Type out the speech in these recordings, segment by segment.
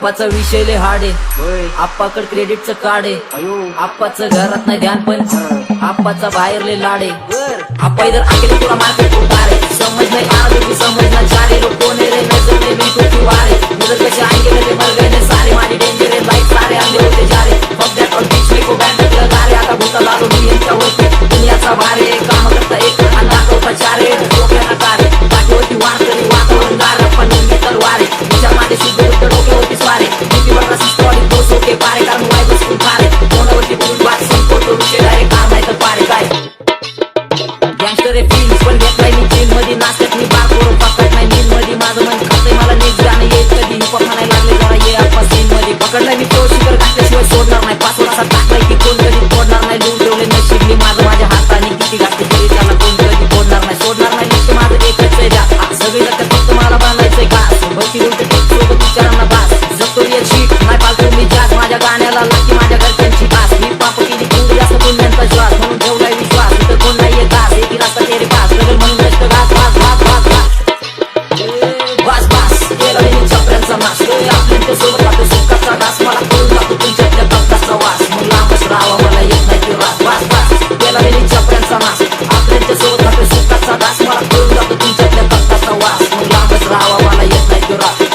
आप्पाचा विषय लय हार्ड आहे. आप्पाकड क्रेडिटचं कार्ड आहे. आप्पाचं घरात नाही ध्यान पण आप्पाचा बाहेर लय लाड आहे. आप्पा इधर आके तुला मार्केट उतारे समझ नहीं आ रही समझना चाह रहे लोग कौन है रे नजर गँगस्टर पण घेत नाही मी जेल मध्ये. नाचत मी बार करून पकडत नाही नील मध्ये. माझं मन मला नीट गाणं येत कधी. हिप म्हणायला लागले जरा ये आपा सीन मध्ये. पकडलाय मी तो शिकर घातल्याशिवाय सोडणार नाही. पाच असा टाकलाय की कोण कधी तोडणार नाही. लिहून ठेवले नशीब मी माझं माझ्या हाताने किती घातले तरी त्याला कोण कधी तोडणार नाही. सोडणार नाही लक्ष माझं एकच आहे. द्या सगळे जातात फक्त मला बांधायचंय उलट सोबत विचारांना बास. जगतो सुखाचा दास मला कळून जातो तुमच्यातल्या भक्ताचा वास मग लांबच राहावा मला येत नाही तो रास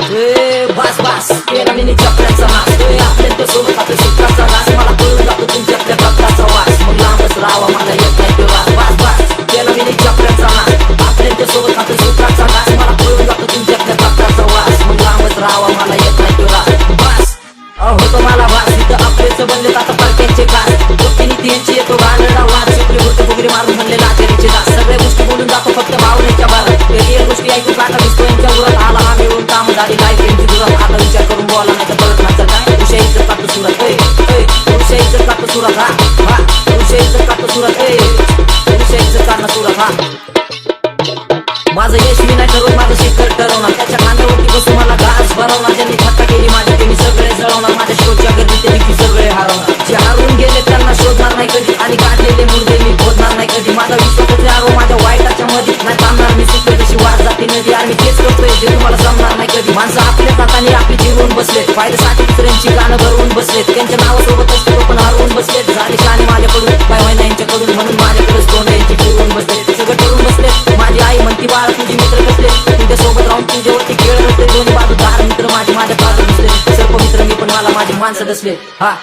ए, बास बास केला मी चपऱ्याचा नाश ए, आपल्यासोबत आपल्या सुखाचा दास मला कळून जातो तुमच्यातल्या भक्ताचा वास मग लांबच राहावा मला येत नाही तो रास बास बास केला मी चपऱ्याचा नाश आपल्यासोबत आपल्या सुखाचा दास मला कळून जातो तुमच्यातल्या भक्ताचा वास मग लांबच राहावा मला येत नाही तो रास बास होतो मला वास इथं आपलेच बनले आता परक्यांचे कास डोक्याने त्यांची येतो गाडी काय केली तुला आता विचार करून बोला नाही तर परत काय विषयीचं काटतो सुरत ऐ ऐ विषयीचं काटतो सुरत हा हा विषयीचं काटतो सुरत ऐ विषयीचं काढणं सुरत हा माझं यश मी नाही ठरवून माझं शिखर ठरवणार त्याच्या खांद्यावरती बसून मला घास भरवणार ज्यांनी थट्टा केली माझ्या ते सगळे जळवणार माझ्या शोधच्या गर्दी त्यांनी सगळे हरवणार जे हरवून गेले त्यांना शोधणार नाही कधी आणि गाडलेले मुलगे मी बोधणार नाही कधी माझा विश्वास आरो माझ्या वाईटाच्या मध्ये नाही थांबणार मी सुटतो जशी वाट जाते नदी आणि तेच करतोय जे तुम्हाला जमणार आपल्या आपली जिरून बसलेत. फायद्यासाठी दुसऱ्यांची गाणं भरवून बसलेत. त्यांच्या नावासोबत असतो पण हरवून बसलेत. झाले शाने माझ्याकडून पाय महिना यांच्याकडून म्हणून माझ्याकडेच दोन यांची जिरून बसलेत. सगळं करून बसलेत. माझी आई म्हणती बाळा तुझी मित्र बसले तुझ्यासोबत राहून तुझ्यावरती खेळ बसले. दोन्ही बाजू दहा मित्र माझे माझ्या बाजू बसले. सर्व मित्र मी पण मला माझी माणसं बसले. हा.